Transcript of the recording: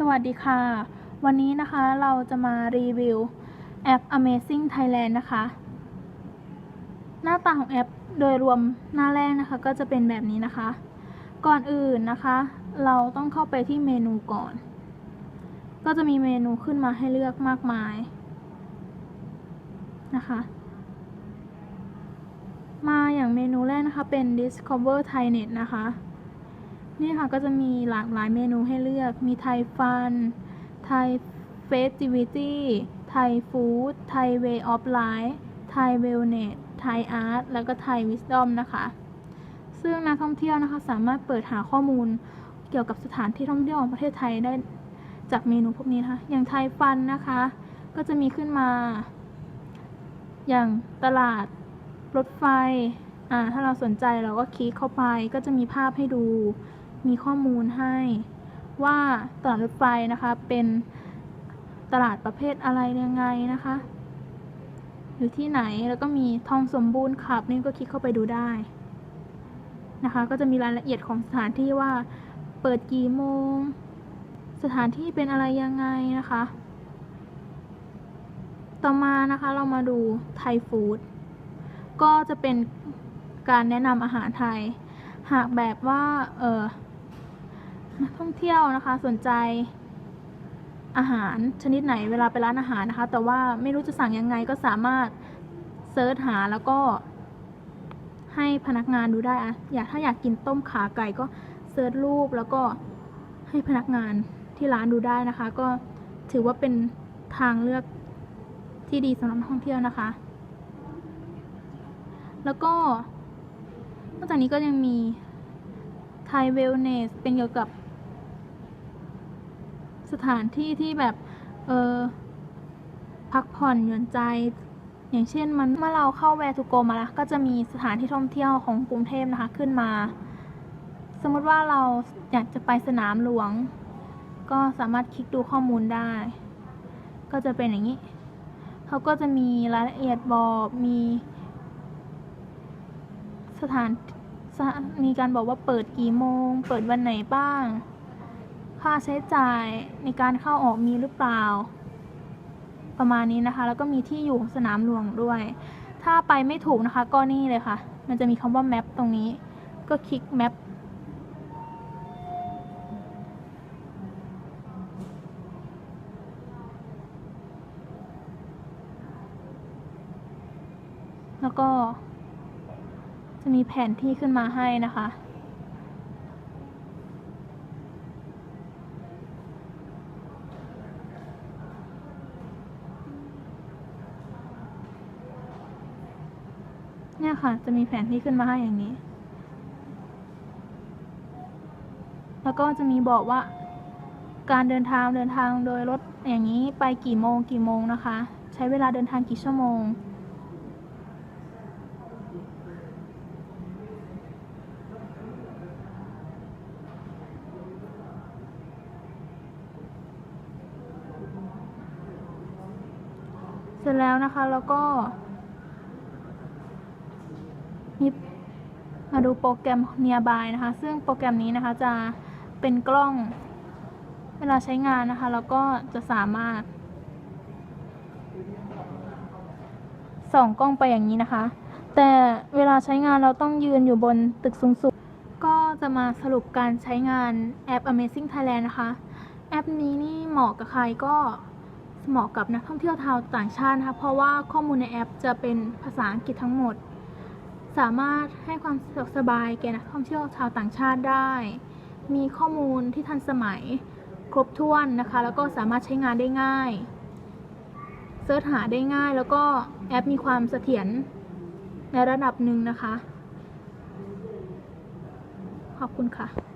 สวัสดีค่ะ วันนี้นะคะเราจะมารีวิวแอป Amazing Thailand นะคะ หน้าตาของแอปโดยรวมหน้าแรกนะคะ ก็จะเป็นแบบนี้นะคะ ก่อนอื่นนะคะ เราต้องเข้าไปที่เมนูก่อน ก็จะมีเมนูขึ้นมาให้เลือกมากมายนะคะ มาอย่างเมนูแรกนะคะเป็น Discover Thainet นะคะ นี่ค่ะก็จะมีหลากหลายเมนูให้เลือก มีไทยฟัน ไทยเฟสติวิตี้ ไทยฟู้ด ไทยเวย์ออฟไลฟ์ไทยเวลเนสไทยอาร์ต แล้วก็ไทยวิสดอมนะคะ ซึ่งนักท่องเที่ยวนะคะสามารถเปิดหาข้อมูลเกี่ยวกับสถานที่ท่องเที่ยวของประเทศไทยได้จากเมนูพวกนี้นะคะ อย่างไทยฟันนะคะ ก็จะมีขึ้นมา อย่างตลาดรถไฟ อ่า ถ้าเราสนใจเราก็คลิกเข้าไปก็จะมีภาพให้ดู มีข้อมูลให้ว่าตลาดรถไฟนะคะเป็นตลาดประเภทอะไรยังไงนะคะ อยู่ที่ไหนแล้วก็มีทองสมบูรณ์ขับนี่ก็คลิกเข้าไปดูได้นะคะ ก็จะมีรายละเอียดของสถานที่ว่าเปิดกี่โมง สถานที่เป็นอะไรยังไงนะคะ ต่อมานะคะเรามาดูไทยฟู้ดก็จะเป็นการแนะนำอาหารไทย หากแบบว่าเออ นักท่องเที่ยวนะคะสนใจอาหารชนิดไหนเวลาไปร้านอาหารนะคะ แต่ว่าไม่รู้จะสั่งยังไงก็สามารถเซิร์ชหาแล้วก็ ให้พนักงานดูได้อะอยากถ้าอยากกินต้มขาไก่ก็เซิร์ชรูปแล้วก็ให้พนักงานที่ร้านดูได้นะคะ ก็ถือว่าเป็นทางเลือกที่ดีสำหรับท่องเที่ยวนะคะ แล้วก็นอกจากนี้ก็ยังมีไทยเวลเนสเป็นเกี่ยวกับ สถานที่ที่แบบเออพักผ่อนหย่อนใจ อย่างเช่นมันเมื่อเราเข้าแวร์ทูโกมาแล้วก็จะมีสถานที่ท่องเที่ยวของกรุงเทพนะคะขึ้นมา สมมติว่าเราอยากจะไปสนามหลวง ก็สามารถคลิกดูข้อมูลได้ ก็จะเป็นอย่างนี้เขาก็จะมีรายละเอียดบอกมีสถานสถานมีการบอกว่าเปิดกี่โมง เปิดวันไหนบ้าง ค่าใช้จ่ายในการเข้าออกมีหรือเปล่า ประมาณนี้นะคะ แล้วก็มีที่อยู่สนามหลวงด้วย ถ้าไปไม่ถูกนะคะ ก็นี่เลยค่ะ มันจะมีคำว่าแมปตรงนี้ ก็คลิกแมปแล้วก็จะมีแผนที่ขึ้นมาให้นะคะ เนี่ยค่ะ จะมีแผนที่ขึ้นมาให้อย่างนี้ แล้วก็จะมีบอกว่า การเดินทางเดินทางโดยรถอย่างนี้ไปกี่โมงกี่โมงนะคะ ใช้เวลาเดินทางกี่ชั่วโมง เสร็จแล้วนะคะแล้วก็ มีมาดูโปรแกรม Nearby นะคะ ซึ่งโปรแกรมนี้นะคะจะเป็นกล้องเวลาใช้งานนะคะแล้วก็จะสามารถส่องกล้องไปอย่างนี้นะคะ แต่เวลาใช้งานเราต้องยืนอยู่บนตึกสูงๆก็จะมาสรุปการใช้งานแอป Amazing Thailand นะคะ แอปนี้นี่เหมาะกับใครก็เหมาะกับนักท่องเที่ยวชาวต่างชาตินะคะ เพราะว่าข้อมูลในแอปจะเป็นภาษาอังกฤษทั้งหมด สามารถให้ความสะดวกสบายแก่นักท่องเที่ยวชาวต่างชาติได้ มีข้อมูลที่ทันสมัยครบถ้วนนะคะ แล้วก็สามารถใช้งานได้ง่ายเสิร์ชหาได้ง่าย แล้วก็แอปมีความเสถียรในระดับหนึ่งนะคะ ขอบคุณค่ะ